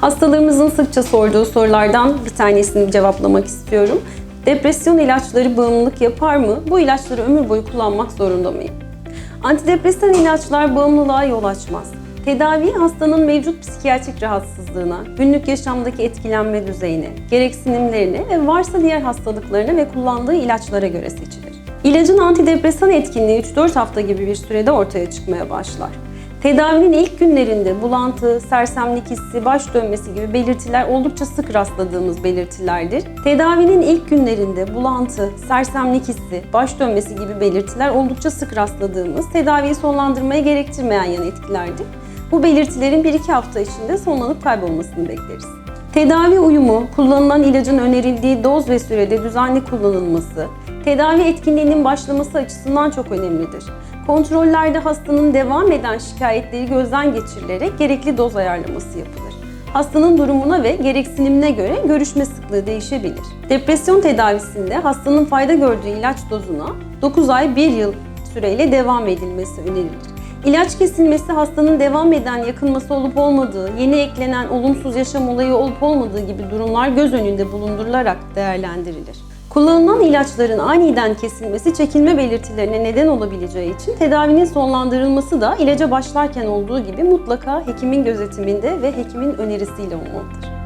Hastalarımızın sıkça sorduğu sorulardan bir tanesini cevaplamak istiyorum. Depresyon ilaçları bağımlılık yapar mı? Bu ilaçları ömür boyu kullanmak zorunda mıyım? Antidepresan ilaçlar bağımlılığa yol açmaz. Tedavi hastanın mevcut psikiyatrik rahatsızlığına, günlük yaşamdaki etkilenme düzeyine, gereksinimlerine ve varsa diğer hastalıklarına ve kullandığı ilaçlara göre seçilir. İlacın antidepresan etkinliği 3-4 hafta gibi bir sürede ortaya çıkmaya başlar. Tedavinin ilk günlerinde bulantı, sersemlik hissi, baş dönmesi gibi belirtiler oldukça sık rastladığımız belirtilerdir. Tedavinin ilk günlerinde bulantı, sersemlik hissi, baş dönmesi gibi belirtiler oldukça sık rastladığımız, tedaviyi sonlandırmaya gerektirmeyen yan etkilerdir. Bu belirtilerin 1-2 hafta içinde sonlanıp kaybolmasını bekleriz. Tedavi uyumu, kullanılan ilacın önerildiği doz ve sürede düzenli kullanılması, tedavi etkinliğinin başlaması açısından çok önemlidir. Kontrollerde hastanın devam eden şikayetleri gözden geçirilerek gerekli doz ayarlaması yapılır. Hastanın durumuna ve gereksinimine göre görüşme sıklığı değişebilir. Depresyon tedavisinde hastanın fayda gördüğü ilaç dozuna 9 ay 1 yıl süreyle devam edilmesi önerilir. İlaç kesilmesi hastanın devam eden yakınması olup olmadığı, yeni eklenen olumsuz yaşam olayı olup olmadığı gibi durumlar göz önünde bulundurularak değerlendirilir. Kullanılan ilaçların aniden kesilmesi çekilme belirtilerine neden olabileceği için tedavinin sonlandırılması da ilaca başlarken olduğu gibi mutlaka hekimin gözetiminde ve hekimin önerisiyle olmalıdır.